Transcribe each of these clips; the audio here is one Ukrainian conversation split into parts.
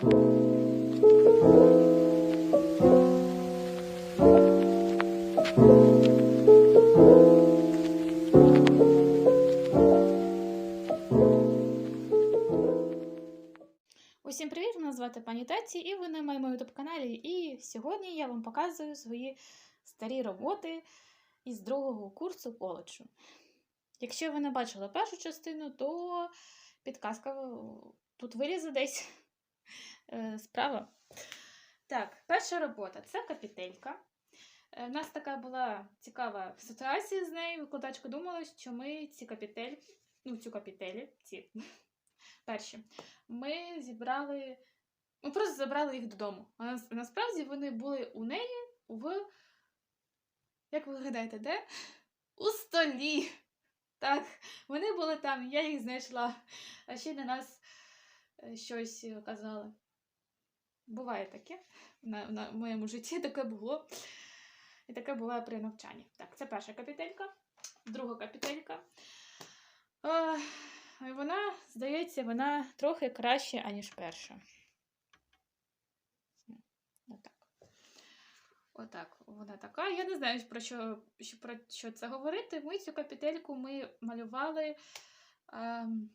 Усім привіт! Мене звати пані Таці, і ви на моєму youtube каналі. І сьогодні я вам показую свої старі роботи із другого курсу коледжу. Якщо ви не бачили першу частину, то підказка тут вилізе десь справа. Так, перша робота це капітелька. Е, У нас така була цікава ситуація з нею. Викладачка думала, що ми ці капітель, ну, цю капітелі, ці перші, ми зібрали. Ми просто забрали їх додому. А насправді вони були у неї в. Як ви гадаєте, де? У столі. Так, вони були там, я їх знайшла. А ще на нас е, щось казали. Буває таке. На, на моєму житті таке було. І таке буває при навчанні. Так, це перша капітелька, друга капітелька. Е, і вона, здається, вона трохи краще, аніж перша. Отак. Отак, вона така. Я не знаю, про що, про що це говорити. Ми цю капітельку ми малювали, ем,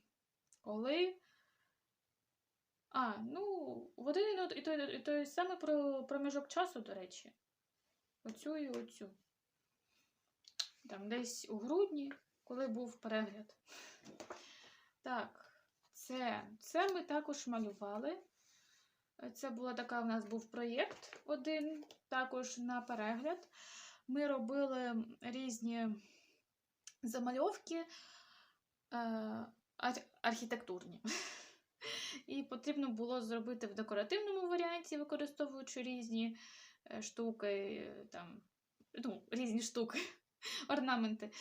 коли. А, ну, в один і той, і той про- проміжок часу, до речі. Оцю і оцю. Там десь у грудні, коли був перегляд. Так, це, це ми також малювали. Це була така у нас був проєкт один, також на перегляд. Ми робили різні замальовки е, ар- архітектурні. І потрібно було зробити в декоративному варіанті, використовуючи різні е, штуки, там, ну, різні штуки, орнаменти.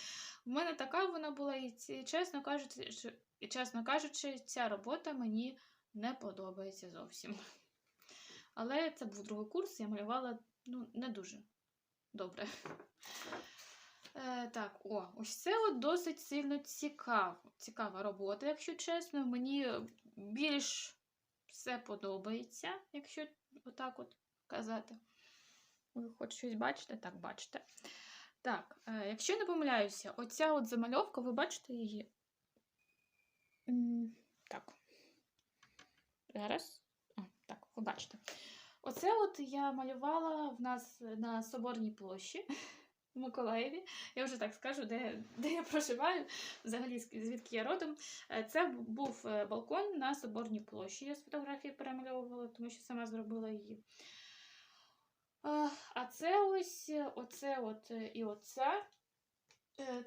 У мене така вона була, і чесно кажучи, чесно кажучи, ця робота мені не подобається зовсім. Але це був другий курс, я малювала ну, не дуже добре. Е, так, о, ось це от досить сильно цікаво, цікава робота, якщо чесно. Мені більш все подобається, якщо отак от казати. Ви хоч щось бачите? Так, бачите. Так, е, якщо не помиляюся, оця от замальовка, ви бачите її? Так. Зараз. Так, ви бачите. Оце от я малювала в нас на Соборній площі в Миколаєві. Я вже так скажу, де, де я проживаю, взагалі звідки я родом. Е, Це був е, балкон на Соборній площі. Я з фотографії перемальовувала, тому що сама зробила її. Е, А це ось оце от і оце.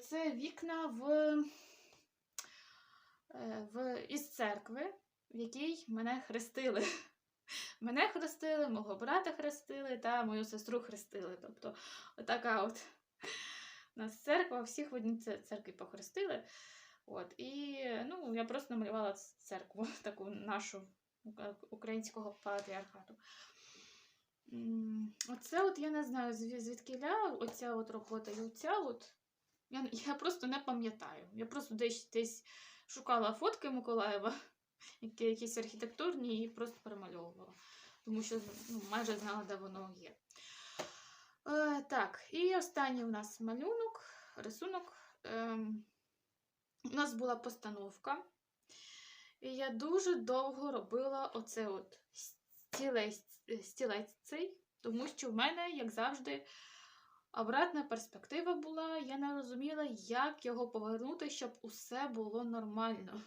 Це вікна в, в із церкви, в якій мене хрестили. Мене хрестили, мого брата хрестили та мою сестру хрестили. Тобто, отака от у нас церква, всіх в одній церкві похрестили. От, і ну, я просто намалювала церкву, таку нашу українського патріархату. Оце от я не знаю, зві- звідкиля оця от робота і оця от. Я, я просто не пам'ятаю. Я просто десь десь шукала фотки Миколаєва, які якісь архітектурні, і просто перемальовувала. Тому що ну, майже знала, де воно є. Е, так, і останній у нас малюнок, рисунок. У нас була постановка. І я дуже довго робила оце от стілець, стілець цей, тому що в мене, як завжди, обратна перспектива була. Я не розуміла, як його повернути, щоб усе було нормально.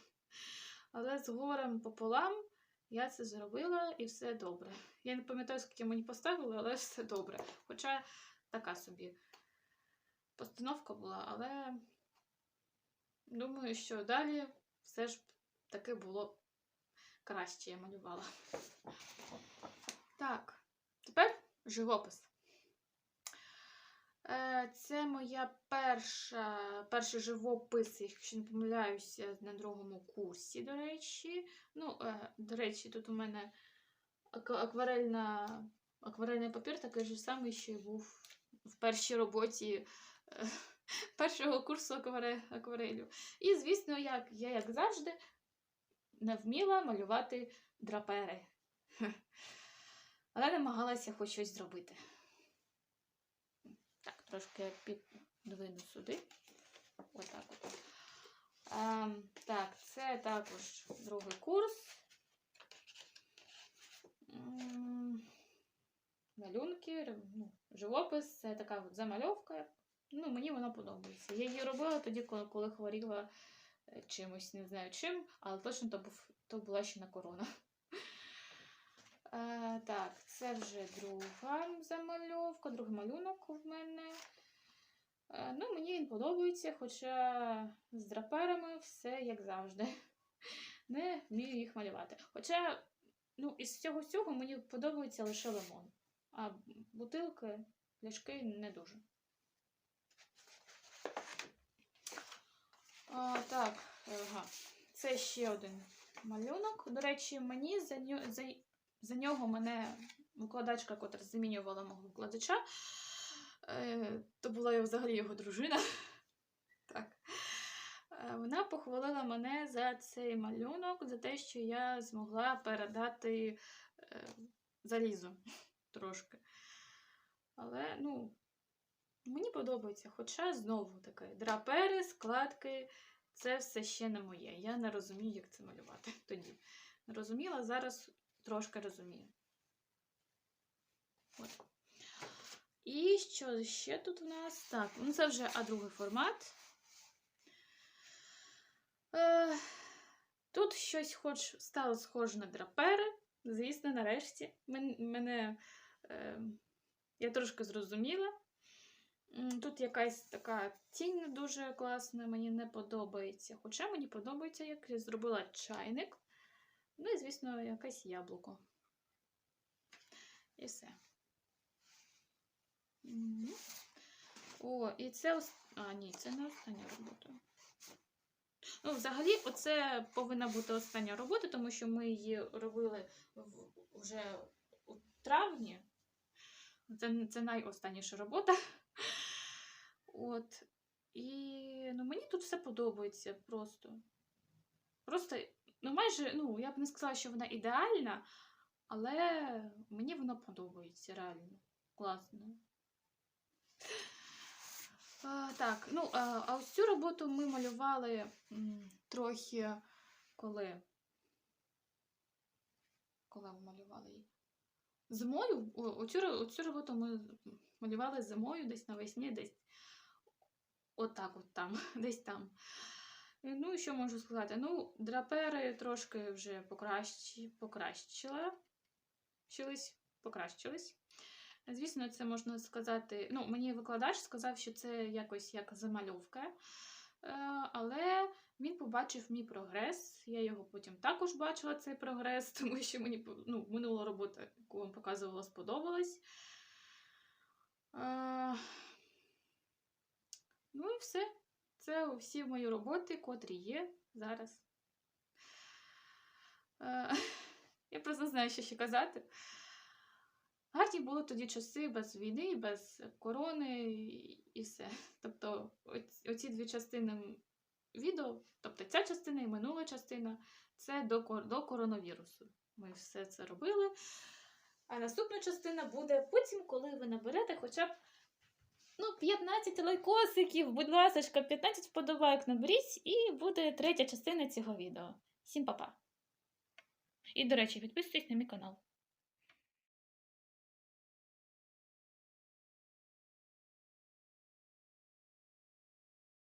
Але з горем пополам я це зробила і все добре. Я не пам'ятаю, скільки мені поставили, але все добре. Хоча така собі постановка була, але думаю, що далі все ж таки було краще, я малювала. Так, тепер живопис. Е, Це моя перша, перший живопис, якщо не помиляюся, на другому курсі, до речі. Ну, е, до речі, тут у мене акварельна, акварельний папір такий же самий, що й був в першій роботі е, першого курсу акварелю. І, звісно, як, я, як завжди, не вміла малювати драпери. Але намагалася хоч щось зробити. Трошки я підвину сюди. Отак от. Ем, так, це також другий курс. Малюнки, ну, живопис, це така от замальовка. Ну, мені вона подобається. Я її робила тоді, коли, коли хворіла е, чимось, не знаю чим, але точно то, був, то була ще на корона. Е, так, це вже друга замальовка, другий малюнок в мене. Е, ну, мені він подобається, хоча з драперами все як завжди. Не вмію їх малювати. Хоча, ну, із всього цього мені подобається лише лимон. А бутилки, пляшки не дуже. А, так, ага. Це ще один малюнок. До речі, мені за, за, за нього мене викладачка, котра замінювала мого викладача. Е, то була взагалі його дружина. Так. Е, Вона похвалила мене за цей малюнок, за те, що я змогла передати е, залізо трошки. Але, ну, мені подобається. Хоча знову таке, драпери, складки це все ще не моє. Я не розумію, як це малювати тоді. Не розуміла, зараз трошки розумію. От. І що ще тут у нас? Так, ну це вже а другий формат. Е, тут щось хоч стало схоже на драпери. Звісно, нарешті. Мене е, я трошки зрозуміла. Тут якась така тінь не дуже класна, мені не подобається. Хоча мені подобається, як я зробила чайник. Ну і, звісно, якесь яблуко. І все. О, і це. А, ні, це не остання робота. Ну, взагалі, оце повинна бути остання робота, тому що ми її робили вже у травні. Це, це найостанніша робота. От. І ну, мені тут все подобається просто. Просто, ну, майже, ну, я б не сказала, що вона ідеальна, але мені вона подобається реально. Класно. А, так, ну, а, а ось цю роботу ми малювали м, трохи коли. Коли ми малювали її? Зимою? Оцю, оцю роботу ми малювали зимою, десь навесні, десь отак от там, десь там. І, Ну, що можу сказати? Ну, драпери трошки вже покращі, покращила. Щились, покращились. Звісно, це можна сказати. Ну, мені викладач сказав, що це якось як замальовка. Е, але він побачив мій прогрес. Я його потім також бачила, цей прогрес, тому що мені ну, минула робота, яку вам показувала, сподобалась. Е, ну і все. Це всі мої роботи, котрі є зараз. Е, я просто знаю, що ще казати. Гарні були тоді часи без війни, без корони і- все. Тобто, оці дві частини відео, тобто ця частина і минула частина, це до, до коронавірусу. Ми все це робили. А наступна частина буде потім, коли ви наберете хоча б ну, 15 лайкосиків, будь ласка, 15 вподобайок наберіть, і буде третя частина цього відео. Всім па-па! І, до речі, підписуйтесь на мій канал.